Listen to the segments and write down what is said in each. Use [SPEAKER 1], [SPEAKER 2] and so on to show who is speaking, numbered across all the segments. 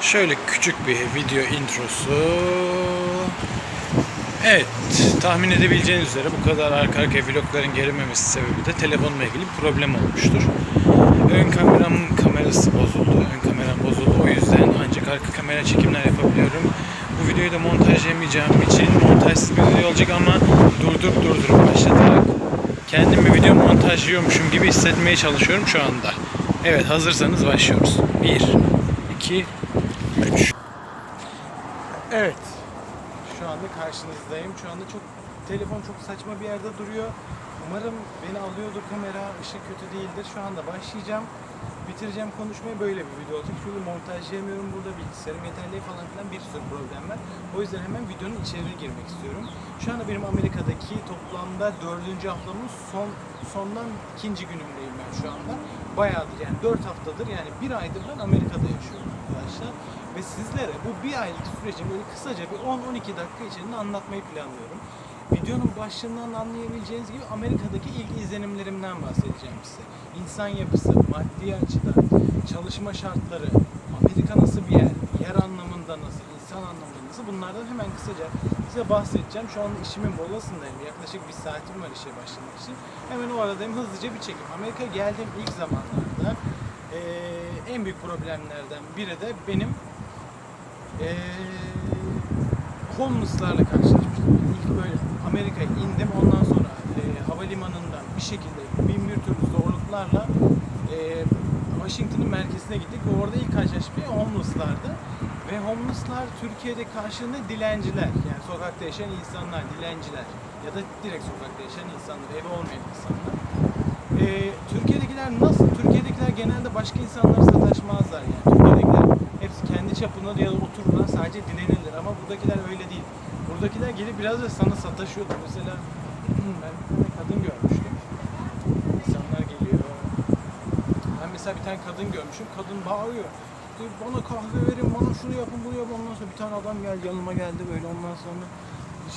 [SPEAKER 1] Şöyle küçük bir video introsu. Evet, tahmin edebileceğiniz üzere bu kadar arka arkaya vlogların gelmemesi sebebi de telefonla ilgili bir problem olmuştur. Ön kameramın kamerası bozuldu. Ön kameram bozuldu. O yüzden ancak arka kamera çekimler yapabiliyorum. Bu videoyu da montajlayamayacağım için montajsız bir video olacak ama durdurup durdurup başlatarak kendimi video montajlıyormuşum gibi hissetmeye çalışıyorum şu anda. Evet hazırsanız başlıyoruz. 1, 2, 3. Evet. Şu anda karşınızdayım. Şu anda çok telefon çok saçma bir yerde duruyor. Umarım beni alıyordur kamera. Işık kötü değildir. Şu anda başlayacağım. Bitireceğim konuşmayı böyle bir video olacak. Çünkü montajlayamıyorum burada bilgisayarım yeterli falan filan bir sürü problem var. O yüzden hemen videonun içeriğine girmek istiyorum. Şu anda benim Amerika'daki toplamda dördüncü haftamın son sondan ikinci günümdeyim ben şu anda. Bayağıdır yani dört haftadır yani bir aydır ben Amerika'da yaşıyorum arkadaşlar. Ve sizlere bu bir aylık süreci böyle kısaca bir 10-12 dakika içerisinde anlatmayı planlıyorum. Videonun başlığından anlayabileceğiniz gibi Amerika'daki ilk izlenimlerimden bahsedeceğim size. İnsan yapısı, maddi açıdan, çalışma şartları, Amerika nasıl bir yer, yer anlamında nasıl, insan anlamında nasıl bunlardan hemen kısaca size bahsedeceğim. Şu anda işimin molasındayım. Yaklaşık bir saatim var işe başlamak için. Hemen o aradayım hızlıca bir çekim. Amerika'ya geldiğim ilk zamanlarda eee, en büyük problemlerden biri de benim eee homeless'larla karşılaşmıştım. İlk böyle Amerika'ya indim. Ondan sonra e, havalimanından bir şekilde bin bir türlü zorluklarla e, Washington'ın merkezine gittik ve orada ilk karşılaşmaya homeless'lardı. Ve homeless'lar Türkiye'de karşılığında dilenciler. Yani sokakta yaşayan insanlar, dilenciler. Ya da direkt sokakta yaşayan insanlar, evi olmayan insanlar. E, Türkiye'dekiler nasıl? Türkiye'dekiler genelde başka insanlara sataşmazlar yani. Türkiye'dekiler kendi çapında ya da otururlar sadece dilenirler ama buradakiler öyle değil. Buradakiler gelip biraz da sana sataşıyordu. Mesela ben bir kadın görmüştüm. İnsanlar geliyor. Ben mesela bir tane kadın görmüşüm. Kadın bağırıyor. Diyor, Bana kahve verin, bana şunu yapın, bunu yapın. Ondan sonra bir tane adam geldi, yanıma geldi böyle. Ondan sonra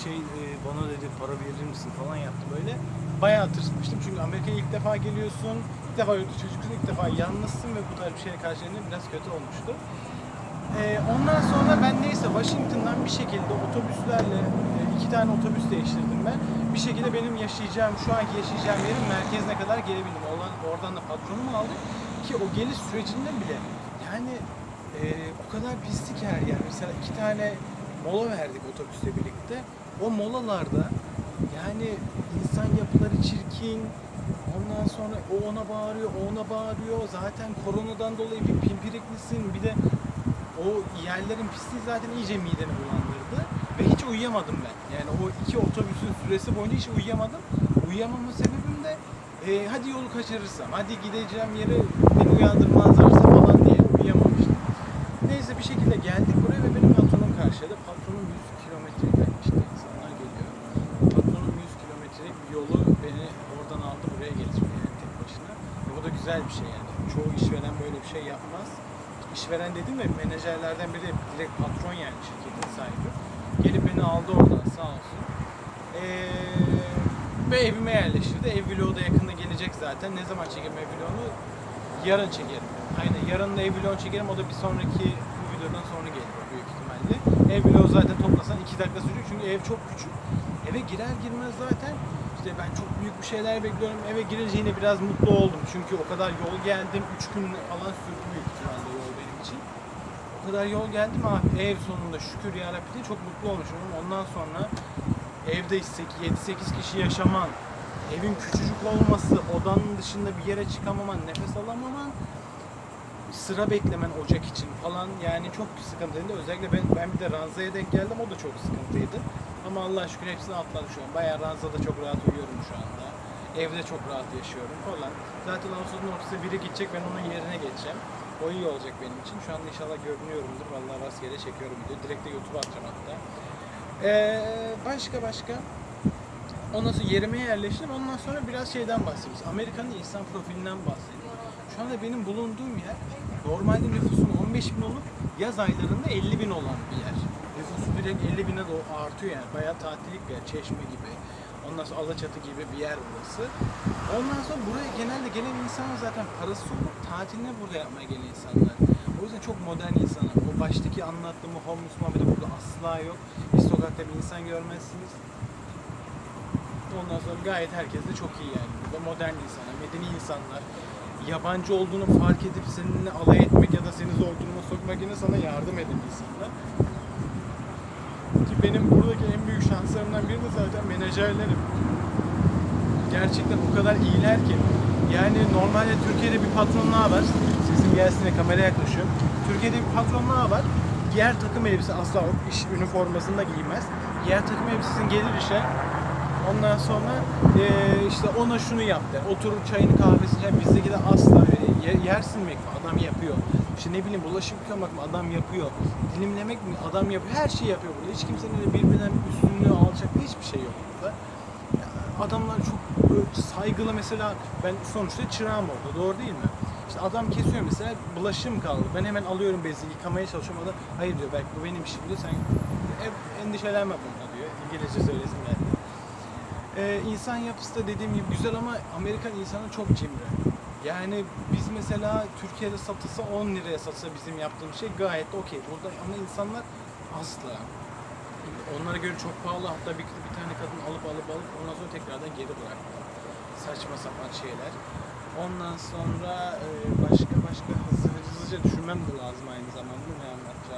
[SPEAKER 1] şey e, bana dedi para verir misin falan yaptı böyle. Bayağı tırsmıştım çünkü Amerika'ya ilk defa geliyorsun. İlk defa yurt dışı çocuksun, ilk defa yalnızsın ve bu tarz bir şeye karşılayınca biraz kötü olmuştu. Ee, ondan sonra ben neyse Washington'dan bir şekilde otobüslerle e, iki tane otobüs değiştirdim ben. Bir şekilde benim yaşayacağım, şu anki yaşayacağım yerin merkezine kadar gelebildim. Oradan, oradan da patronumu aldım ki o geliş sürecinde bile yani e, o kadar pislik her yer. Mesela iki tane mola verdik otobüsle birlikte. O molalarda yani insan yapıları çirkin, Ondan sonra o ona bağırıyor, o ona bağırıyor. Zaten koronadan dolayı bir pimpiriklisin. Bir de o yerlerin pisliği zaten iyice mideni bulandırdı. Ve hiç uyuyamadım ben. Yani o iki otobüsün süresi boyunca hiç uyuyamadım. Uyuyamama sebebim de e, hadi yolu kaçırırsam, hadi gideceğim yere beni uyandırmazlarsa falan diye uyuyamamıştım. Neyse bir şekilde geldik buraya ve benim patronum karşıladı. Patronum 100 kilometre gelmişti. İnsanlar geliyor. Patronum 100 kilometrelik bir yolu beni oradan aldı buraya getirdi yani tek başına. Ve bu da güzel bir şey yani. Çoğu işveren böyle bir şey yapmaz. İşveren dedim de menajerlerden biri direkt patron yani şirketin sahibi. Gelip beni aldı oradan sağ olsun. Ee, ve evime yerleştirdi. Ev vlogu da yakında gelecek zaten. Ne zaman çekerim ev vlogunu? Yarın çekerim. Aynen yarın da ev çekerim. O da bir sonraki bu videodan sonra gelir büyük ihtimalle. Ev zaten toplasan 2 dakika sürüyor çünkü ev çok küçük. Eve girer girmez zaten işte ben çok büyük bir şeyler bekliyorum. Eve girince yine biraz mutlu oldum. Çünkü o kadar yol geldim. 3 gün falan sürdü büyük ihtimalle yol benim için. O kadar yol geldim ama ev sonunda şükür yarabbim çok mutlu olmuşum. Ondan sonra evde 7-8 kişi yaşaman, evin küçücük olması, odanın dışında bir yere çıkamaman, nefes alamaman, sıra beklemen ocak için falan yani çok sıkıntıydı. Özellikle ben, ben bir de ranzaya denk geldim o da çok sıkıntıydı. Ama Allah şükür hepsini atladım şu an. Bayağı ranzada çok rahat uyuyorum şu anda. Evde çok rahat yaşıyorum falan. Zaten Ağustos'un ortası biri gidecek ben onun yerine geçeceğim. O iyi olacak benim için. Şu anda inşallah görünüyorumdur. Vallahi rastgele çekiyorum video. Direkt de YouTube'a atacağım hatta. Ee, başka başka. Ondan sonra yerime yerleştim. Ondan sonra biraz şeyden bahsedeyim. Amerika'nın insan profilinden bahsedeyim. Şu anda benim bulunduğum yer normalde nüfusun 15 bin olup yaz aylarında 50 bin olan bir yer. Nüfusu direkt 50 bine doğru artıyor yani. Bayağı tatillik bir yer. Çeşme gibi. Ondan sonra Alaçatı gibi bir yer burası. Ondan sonra buraya genelde gelen insanlar zaten parası olup tatilini burada yapmaya gelen insanlar. O yüzden çok modern insanlar. O baştaki anlattığım homeless muhabbeti burada asla yok. Bir sokakta bir insan görmezsiniz. Ondan sonra gayet herkes de çok iyi yani. Burada modern insanlar, medeni insanlar. Yabancı olduğunu fark edip seninle alay etmek ya da seni zor duruma sokmak yerine sana yardım eden insanlar. Ki benim buradaki en büyük şanslarımdan biri de zaten menajerlerim. Gerçekten o kadar iyiler ki. Yani normalde Türkiye'de bir patron ne yapar? Sesim gelsin de kameraya yaklaşıyorum. Türkiye'de bir patron ne yapar? Giyer takım elbise asla iş üniformasında giymez. Giyer takım elbisesini gelir işe. Ondan sonra eee, işte ona şunu yap der. Oturur çayını kahvesini yap. Bizdeki de asla öyle. Yer, yer silmek mi? Adam yapıyor. İşte ne bileyim bulaşık yıkamak mı? Adam yapıyor. Dilimlemek mi? Adam yapıyor. Her şeyi yapıyor burada. Hiç kimsenin de birbirinden üstünlüğü alçaklığı hiçbir şey yok burada. Adamlar çok saygılı mesela ben sonuçta çırağım orada doğru değil mi? İşte adam kesiyor mesela bulaşığım kaldı. Ben hemen alıyorum bezi yıkamaya çalışıyorum. Adam hayır diyor belki bu benim işim diyor. Sen endişelenme bunda diyor. İngilizce söylesin geldi. Ee, insan yapısı da dediğim gibi güzel ama Amerikan insanı çok cimri. Yani biz mesela Türkiye'de satılsa 10 liraya satsa bizim yaptığımız şey gayet okey. Burada ama insanlar asla. Onlara göre çok pahalı. Hatta bir, bir tane kadın alıp alıp alıp ondan sonra tekrardan geri bıraktı. Saçma sapan şeyler. Ondan sonra e, başka başka hızlı hızlıca düşünmem de lazım aynı zamanda ne anlatacağımı.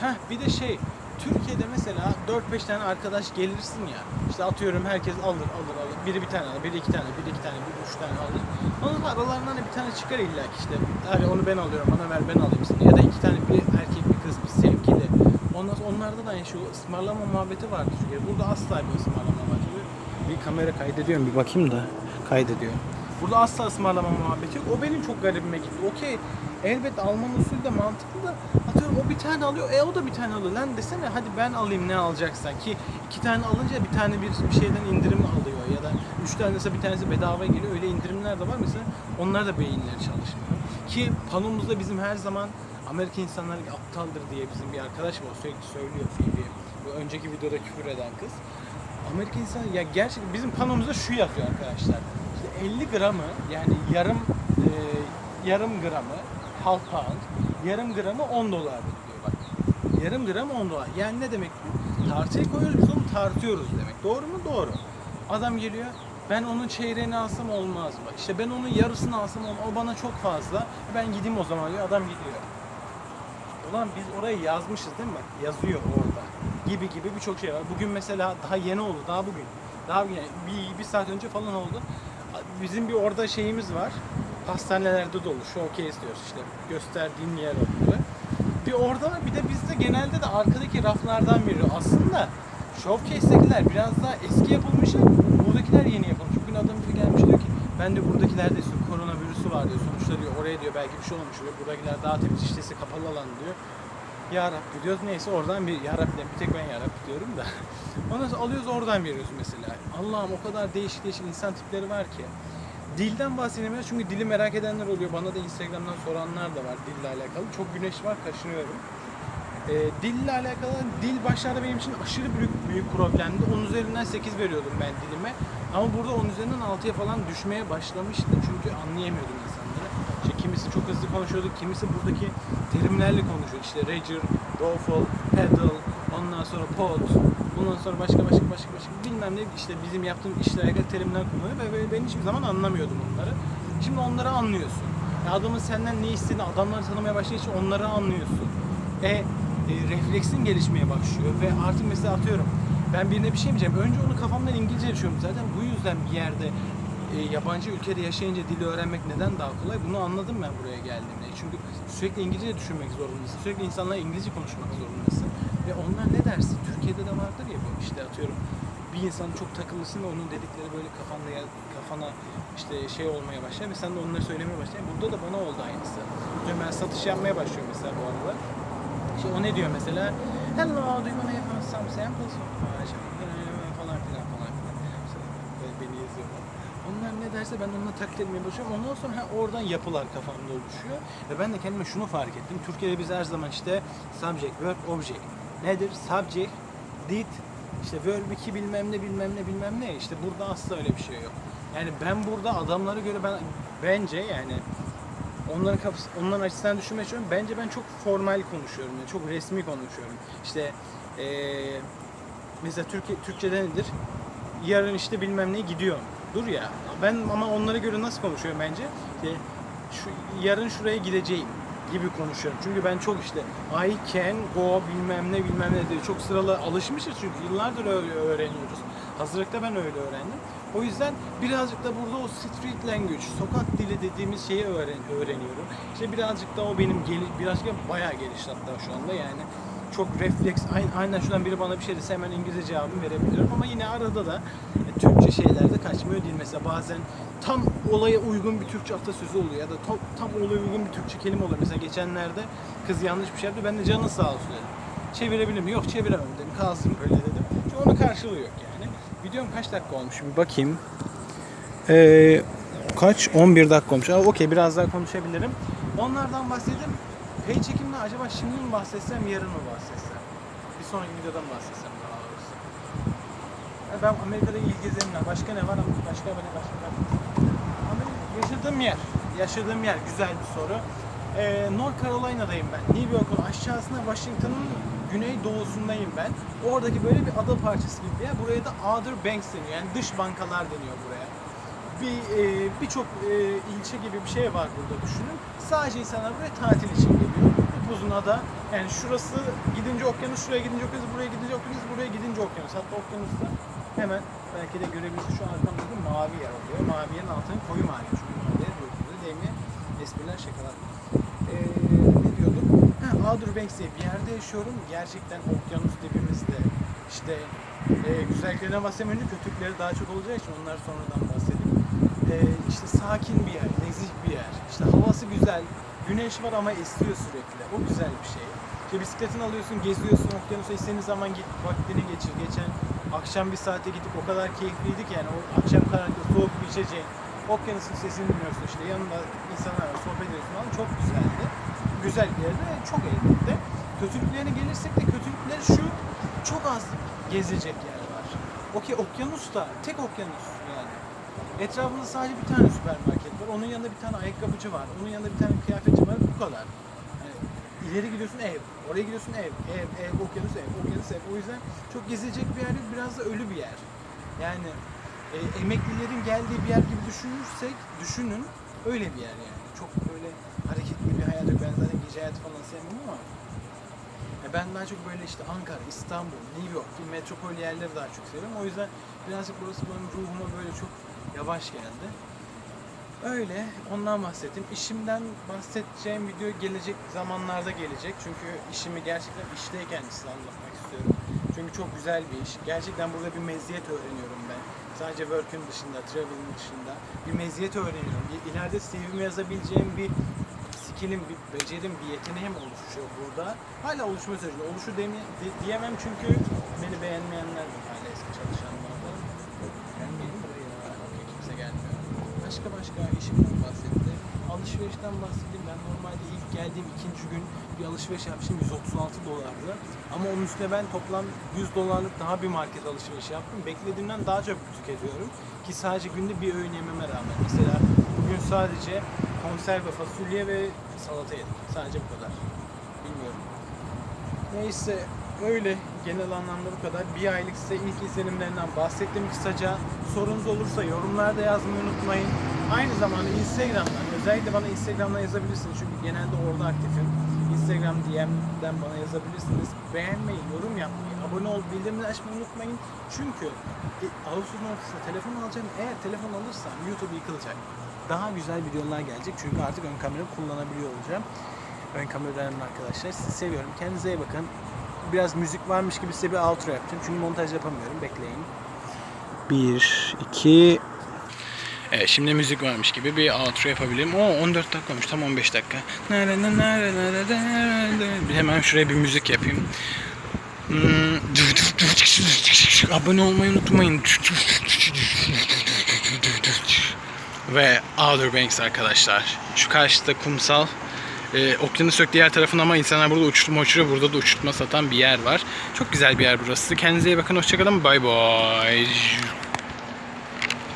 [SPEAKER 1] Heh bir de şey Türkiye'de mesela 4-5 tane arkadaş gelirsin ya işte atıyorum herkes alır alır alır. Biri bir tane alır biri iki tane biri iki tane biri üç tane alır. Onun aralarından da bir tane çıkar illa ki işte. Hadi onu ben alıyorum bana ver ben alayım sana ya da iki tane bir erkek bir kız bir sevgili. Ondan onlarda da aynı şu ısmarlama muhabbeti vardı Türkiye'de burada asla bir ısmarlama muhabbeti yok. bir kamera kaydediyorum bir bakayım da kaydediyor Burada asla ısmarlama muhabbeti yok. O benim çok garibime gitti. Okey elbette Alman usulü de mantıklı da atıyorum o bir tane alıyor e o da bir tane alıyor. Lan desene hadi ben alayım ne alacaksan ki iki tane alınca bir tane bir, bir şeyden indirim alıyor ya da üç tanesi bir tanesi bedava geliyor. Öyle indirimler de var mesela onlar da beyinleri çalışmıyor. Ki panomuzda bizim her zaman Amerika insanları aptaldır diye bizim bir arkadaş var sürekli söylüyor Phoebe. Bu önceki videoda küfür eden kız. Amerika insanı ya gerçekten bizim panomuzda şu yazıyor arkadaşlar. İşte 50 gramı yani yarım e, yarım gramı half pound yarım gramı 10 dolar diyor bak. Yarım gramı 10 dolar. Yani ne demek bu? Tartıya koyuyoruz onu tartıyoruz demek. Doğru mu? Doğru. Adam geliyor ben onun çeyreğini alsam olmaz mı? İşte ben onun yarısını alsam olmaz. O bana çok fazla. Ben gideyim o zaman diyor. Adam gidiyor. Ulan biz orayı yazmışız değil mi? Yazıyor orada. Gibi gibi birçok şey var. Bugün mesela daha yeni oldu. Daha bugün. Daha yani bir, bir saat önce falan oldu. Bizim bir orada şeyimiz var. Hastanelerde dolu. Showcase diyoruz işte. Gösterdiğin yer onları. Bir orada. Bir de bizde genelde de arkadaki raflardan veriyor. Aslında Showcase'dekiler biraz daha eski yapılmış. Buradakiler yeni yapılmış. Bugün adam biri gelmiş diyor ki ben de buradakilerde işte koronavirüsü var diyor. Sonuçta diyor oraya diyor belki bir şey olmuş diyor. Buradakiler daha temiz iştesi kapalı alan diyor. Ya Rabbi diyoruz neyse oradan bir Ya Rabbi bir tek ben Ya Rabbi diyorum da. Ondan sonra alıyoruz oradan veriyoruz mesela. Allah'ım o kadar değişik değişik insan tipleri var ki. Dilden bahsedemiyoruz çünkü dili merak edenler oluyor. Bana da Instagram'dan soranlar da var dille alakalı. Çok güneş var kaşınıyorum. Ee, dille alakalı dil başlarda benim için aşırı büyük büyük problemdi. 10 üzerinden 8 veriyordum ben dilime. Ama burada 10 üzerinden 6'ya falan düşmeye başlamıştı. Çünkü anlayamıyordum insanları. İşte kimisi çok hızlı konuşuyordu, kimisi buradaki terimlerle konuşuyor. İşte Rager, Rofl, Pedal, ondan sonra Pod, ondan sonra başka başka başka başka bilmem ne işte bizim yaptığım işle alakalı terimler kullanıyor ve ben hiçbir zaman anlamıyordum onları. Şimdi onları anlıyorsun. Ya adamın senden ne istediğini adamları tanımaya başlayınca onları anlıyorsun. E, e, refleksin gelişmeye başlıyor ve artık mesela atıyorum ben birine bir şey diyeceğim? Önce onu kafamdan İngilizce düşünüyorum. Zaten bu yüzden bir yerde e, yabancı ülkede yaşayınca dili öğrenmek neden daha kolay? Bunu anladım ben buraya geldiğimde. Çünkü sürekli İngilizce düşünmek zorundasın. Sürekli insanlarla İngilizce konuşmak zorundasın. Ve onlar ne derse Türkiye'de de vardır ya bu işte atıyorum bir insan çok takılısın ve onun dedikleri böyle kafanda kafana işte şey olmaya başlar ve sen de onları söylemeye başlar. Burada da bana oldu aynısı. Diyorum ben satış yapmaya başlıyorum mesela bu aralar. İşte o ne diyor mesela? Hello, do you want to have some samples? Aa, işte, falan filan falan filan. İşte beni yazıyorlar. Onlar ne derse ben onunla taklit etmeye başlıyorum. Ondan sonra ha, oradan yapılar kafamda oluşuyor. Ve ben de kendime şunu fark ettim. Türkiye'de biz her zaman işte subject, verb, object. Nedir? Subject, did, işte Verb 2 bilmem ne bilmem ne bilmem ne. İşte burada asla öyle bir şey yok. Yani ben burada adamlara göre ben bence yani onların kapısı, onların açısından düşünmeye çalışıyorum. Bence ben çok formal konuşuyorum. Yani çok resmi konuşuyorum. İşte eee mesela Türkiye, Türkçe'de nedir? Yarın işte bilmem ne gidiyorum. Dur ya. Ben ama onlara göre nasıl konuşuyorum bence? İşte şu, yarın şuraya gideceğim gibi konuşuyorum. Çünkü ben çok işte I can go bilmem ne bilmem ne diye çok sıralı alışmışız çünkü yıllardır öyle öğreniyoruz. Hazırlıkta ben öyle öğrendim. O yüzden birazcık da burada o street language, sokak dili dediğimiz şeyi öğren öğreniyorum. İşte birazcık da o benim geli birazcık bayağı gelişti hatta şu anda yani çok refleks, aynen, aynen şuradan biri bana bir şey dese hemen İngilizce cevabını verebiliyorum ama yine arada da e, Türkçe şeylerde kaçmıyor değil. Mesela bazen tam olaya uygun bir Türkçe atasözü oluyor ya da tam, tam olaya uygun bir Türkçe kelime oluyor. Mesela geçenlerde kız yanlış bir şey yaptı, ben de canı sağ olsun dedim. Çevirebilir mi? Yok çeviremem dedim, kalsın böyle dedim. Çünkü onun karşılığı yok yani. Videom kaç dakika olmuş bir bakayım. Ee, kaç? 11 dakika olmuş. Okey biraz daha konuşabilirim. Onlardan bahsedeyim. Pay çekimde acaba şimdi mi bahsetsem, yarın mı bahsetsem? Sonraki videodan bahsetsem daha doğrusu. Ya Ben Amerika'da il gezenimler. Başka ne var? Başka böyle başka ne yaşadığım yer. Yaşadığım yer. Güzel bir soru. Ee, North Carolina'dayım ben. New York'un aşağısında Washington'ın güney doğusundayım ben. Oradaki böyle bir ada parçası gibi bir yer. Buraya da Outer Banks deniyor. Yani dış bankalar deniyor buraya bir e, birçok e, ilçe gibi bir şey var burada düşünün. Sadece insanlar buraya tatil için geliyor. Upuzun ada. Yani şurası gidince okyanus, şuraya gidince okyanus, buraya gidince okyanus, buraya gidince okyanus. Hatta okyanusta hemen belki de görebilirsiniz şu arkamda bir mavi yer oluyor. Mavi yerin altını koyu mavi. Çünkü mavi yer yok. Burada değme espriler şakalar. Ee, ne diyordum? Ha, Outer Banks diye bir yerde yaşıyorum. Gerçekten okyanus dibimizde. İşte e, güzelliklerine bahsetmem önce kötülükleri daha çok olacağı için onlar sonradan bahsedeyim. E, işte sakin bir yer, nezih bir yer. İşte havası güzel, güneş var ama esiyor sürekli. O güzel bir şey. İşte bisikletini alıyorsun, geziyorsun, okyanusa istediğin zaman git, vaktini geçir. Geçen akşam bir saate gidip o kadar keyifliydik ki yani o akşam karanlıkta soğuk bir içeceğin, okyanusun sesini dinliyorsun işte yanında insanlarla sohbet ediyorsun falan çok güzeldi. Güzel bir yerde, çok elbette. Kötülüklerine gelirsek de kötülükleri şu, çok az gezecek yer var. Okey okyanus da, tek okyanus yani. Etrafında sadece bir tane süpermarket. Onun yanında bir tane ayakkabıcı var. Onun yanında bir tane kıyafetçi var. Bu kadar. Yani ileri gidiyorsun ev. Oraya gidiyorsun ev. Ev, ev, okyanus ev, okyanus ev. O yüzden çok gezilecek bir yer değil. Biraz da ölü bir yer. Yani e, emeklilerin geldiği bir yer gibi düşünürsek, düşünün öyle bir yer yani. Çok böyle hareketli bir hayat yok. Ben zaten gece hayatı falan sevmem ama ya ben daha çok böyle işte Ankara, İstanbul, New York gibi metropol yerleri daha çok seviyorum. O yüzden birazcık burası benim ruhuma böyle çok yavaş geldi. Öyle, ondan bahsettim. İşimden bahsedeceğim video gelecek zamanlarda gelecek. Çünkü işimi gerçekten işteyken size anlatmak istiyorum. Çünkü çok güzel bir iş. Gerçekten burada bir meziyet öğreniyorum ben. Sadece work'ün dışında, travel'ın dışında bir meziyet öğreniyorum. İleride CV'me yazabileceğim bir skillim, bir becerim, bir yeteneğim oluşuyor burada. Hala oluşma sürecinde. Oluşu demi, di- diyemem çünkü beni beğenmeyenler var hala eski çalışanlar da. Gelmeyin buraya. Okey, kimse gelmiyor. Başka başka işimden bahsetti. Alışverişten bahsedeyim. Ben normalde ilk geldiğim ikinci gün bir alışveriş yapmıştım. 136 dolardı. Ama onun üstüne ben toplam 100 dolarlık daha bir market alışverişi yaptım. Beklediğimden daha çok tüketiyorum. Ki sadece günde bir öğün yememe rağmen. Mesela bugün sadece konserve fasulye ve salata yedim. Sadece bu kadar. Bilmiyorum. Neyse öyle genel anlamda bu kadar. Bir aylık size ilk izlenimlerinden bahsettim kısaca. Sorunuz olursa yorumlarda yazmayı unutmayın. Aynı zamanda Instagram'dan özellikle bana Instagram'dan yazabilirsiniz çünkü genelde orada aktifim. Instagram DM'den bana yazabilirsiniz. Beğenmeyi, yorum yapmayı, abone ol, bildirimleri açmayı unutmayın. Çünkü e, Ağustos'un ortasında telefon alacağım. Eğer telefon alırsam YouTube yıkılacak. Daha güzel videolar gelecek çünkü artık ön kamera kullanabiliyor olacağım. Ön kamera önemli arkadaşlar. Sizi seviyorum. Kendinize iyi bakın. Biraz müzik varmış gibi size bir outro yapacağım. Çünkü montaj yapamıyorum. Bekleyin. 1, 2... Evet şimdi müzik varmış gibi bir outro yapabilirim. O 14 dakika olmuş. Tam 15 dakika. Hemen şuraya bir müzik yapayım. Hmm. Abone olmayı unutmayın. Ve Outer Banks arkadaşlar. Şu karşıda kumsal
[SPEAKER 2] E, okyanus yok diğer tarafın ama insanlar burada uçurtma uçuruyor. Burada da uçurtma satan bir yer var. Çok güzel bir yer burası. Kendinize iyi bakın. Hoşçakalın. Bay bay.